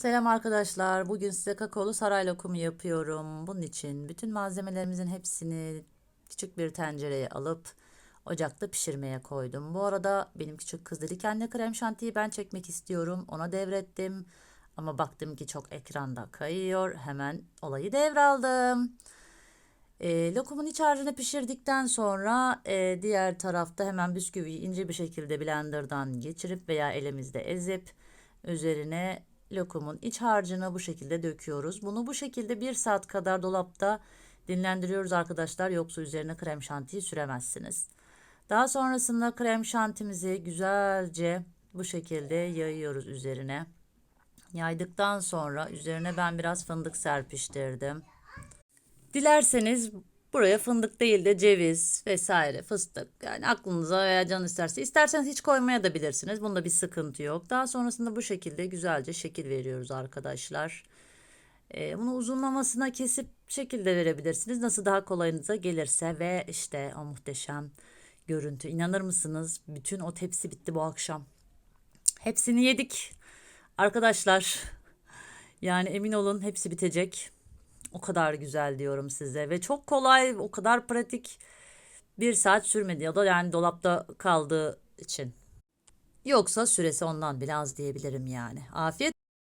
Selam arkadaşlar. Bugün size kakaolu saray lokumu yapıyorum. Bunun için bütün malzemelerimizin hepsini küçük bir tencereye alıp ocakta pişirmeye koydum. Bu arada benim küçük kız dedi ki krem şantiyi ben çekmek istiyorum. Ona devrettim. Ama baktım ki çok ekranda kayıyor. Hemen olayı devraldım. E, lokumun iç harcını pişirdikten sonra e, diğer tarafta hemen bisküviyi ince bir şekilde blenderdan geçirip veya elimizde ezip üzerine lokumun iç harcını bu şekilde döküyoruz. Bunu bu şekilde bir saat kadar dolapta dinlendiriyoruz arkadaşlar. Yoksa üzerine krem şantiyi süremezsiniz. Daha sonrasında krem şantimizi güzelce bu şekilde yayıyoruz üzerine. Yaydıktan sonra üzerine ben biraz fındık serpiştirdim. Dilerseniz buraya fındık değil de ceviz vesaire fıstık yani aklınıza veya can isterse isterseniz hiç koymaya da bilirsiniz. Bunda bir sıkıntı yok. Daha sonrasında bu şekilde güzelce şekil veriyoruz arkadaşlar. Ee, bunu uzunlamasına kesip şekil de verebilirsiniz. Nasıl daha kolayınıza gelirse ve işte o muhteşem görüntü. İnanır mısınız? Bütün o tepsi bitti bu akşam. Hepsini yedik. Arkadaşlar yani emin olun hepsi bitecek. O kadar güzel diyorum size ve çok kolay, o kadar pratik. Bir saat sürmedi ya da yani dolapta kaldığı için. Yoksa süresi ondan bile az diyebilirim yani. Afiyet